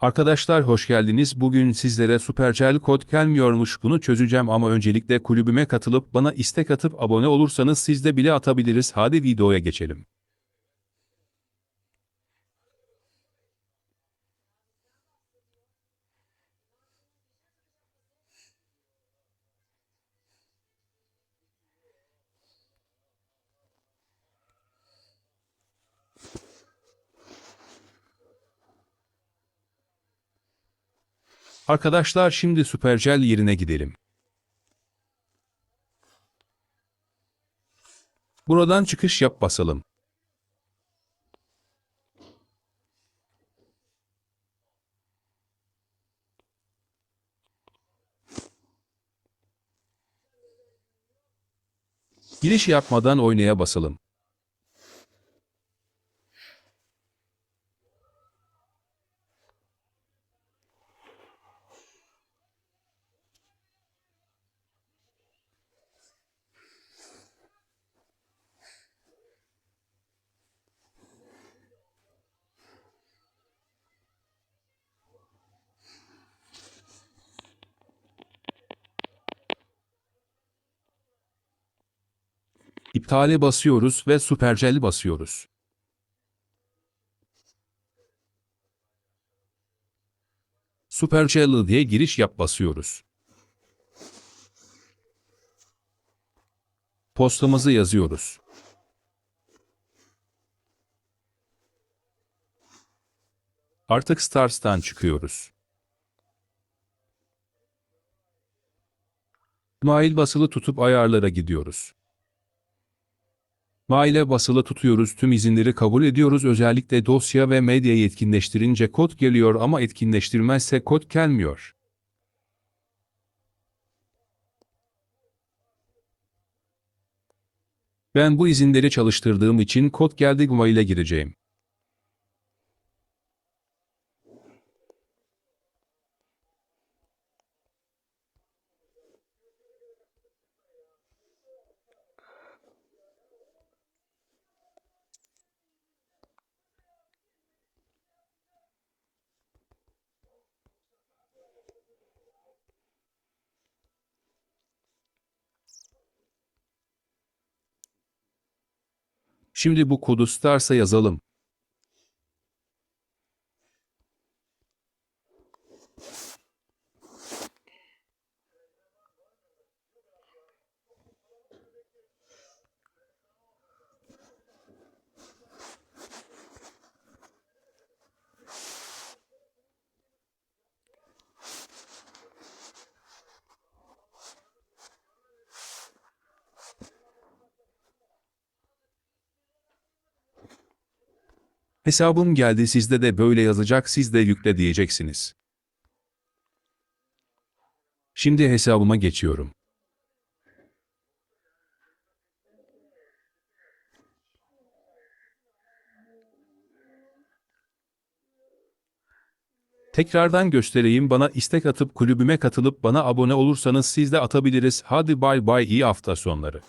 Arkadaşlar hoş geldiniz. Bugün sizlere Supercell kod gelmiyormuş bunu çözeceğim ama öncelikle kulübüme katılıp bana istek atıp abone olursanız siz de bile atabiliriz. Hadi videoya geçelim. Arkadaşlar şimdi Supercell yerine gidelim. Buradan çıkış yap basalım. Giriş yapmadan oynaya basalım. İptale basıyoruz ve Supercell basıyoruz. Supercell diye giriş yap basıyoruz. Postamızı yazıyoruz. Artık Stars'tan çıkıyoruz. Mail basılı tutup ayarlara gidiyoruz. Maile basılı tutuyoruz tüm izinleri kabul ediyoruz özellikle dosya ve medya yetkinleştirince kod geliyor ama etkinleştirmezse kod gelmiyor. Ben bu izinleri çalıştırdığım için kod geldi maile gireceğim. Şimdi bu kodu Stars'a yazalım. Hesabım geldi sizde de böyle yazacak siz de yükle diyeceksiniz. Şimdi hesabıma geçiyorum. Tekrardan göstereyim bana istek atıp kulübüme katılıp bana abone olursanız siz de atabiliriz. Hadi bay bay iyi hafta sonları.